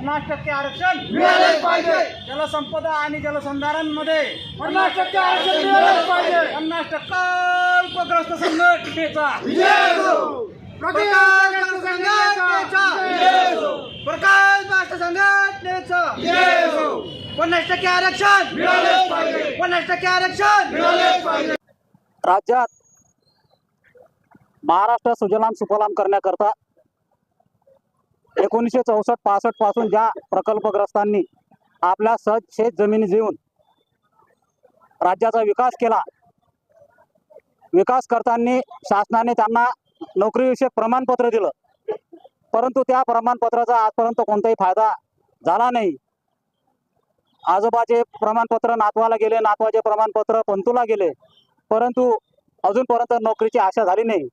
पन्नास टक्के आरक्षण मिळालेच पाहिजे. जलसंपदा आणि जलसंधारणमध्ये पन्नास टक्के आरक्षण मिळालेच पाहिजे. पन्नास टक्का राष्ट्र संघटनेचा. प्रकाश राष्ट्र संघटनेचा. पन्नास टक्के आरक्षण मिळालेच पाहिजे. पन्नास टक्के आरक्षण मिळालेच पाहिजे. राज्यात महाराष्ट्र सुजलाम सुफलाम करण्याकरता एकोणीसशे चौसष्ट पासष्टपासून ज्या प्रकल्पग्रस्तांनी आपल्या सहज शेत जमिनी देऊन राज्याचा विकास केला विकास करताना शासनाने त्यांना नोकरीविषयक प्रमाणपत्र दिलं परंतु त्या प्रमाणपत्राचा आजपर्यंत कोणताही फायदा झाला नाही. आजोबाचे प्रमाणपत्र नातवाला गेले नातवाचे प्रमाणपत्र पंतूला गेले परंतु अजूनपर्यंत नोकरीची आशा झाली नाही.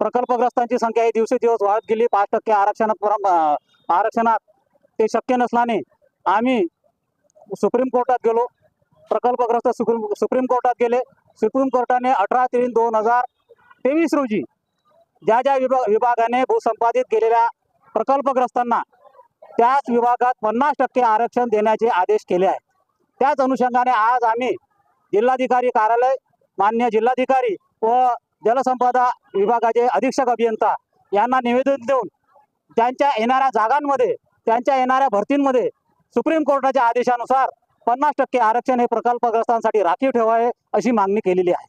प्रकल्पग्रस्तांची संख्या ही दिवसेदिवस वाढत गेली. पाच टक्के आरक्षणात आरक्षणात ते शक्य नसल्याने आम्ही सुप्रीम कोर्टात गेलो. प्रकल्पग्रस्त सुप्रीम सुप्रीम कोर्टात गेले. सुप्रीम कोर्टाने अठरा तीन दोन हजार तेवीस रोजी ज्या ज्या विभाग विभागाने भूसंपादित केलेल्या प्रकल्पग्रस्तांना त्याच विभागात पन्नास टक्के आरक्षण देण्याचे आदेश केले आहेत. त्याच अनुषंगाने आज आम्ही जिल्हाधिकारी कार्यालय मान्य जिल्हाधिकारी व जलसंपदा विभागाचे अधीक्षक अभियंता यांना निवेदन देऊन त्यांच्या येणाऱ्या जागांमध्ये त्यांच्या येणाऱ्या भरतींमध्ये सुप्रीम कोर्टाच्या आदेशानुसार पन्नास टक्के आरक्षण हे प्रकल्पग्रस्तांसाठी राखीव ठेवावे अशी मागणी केलेली आहे.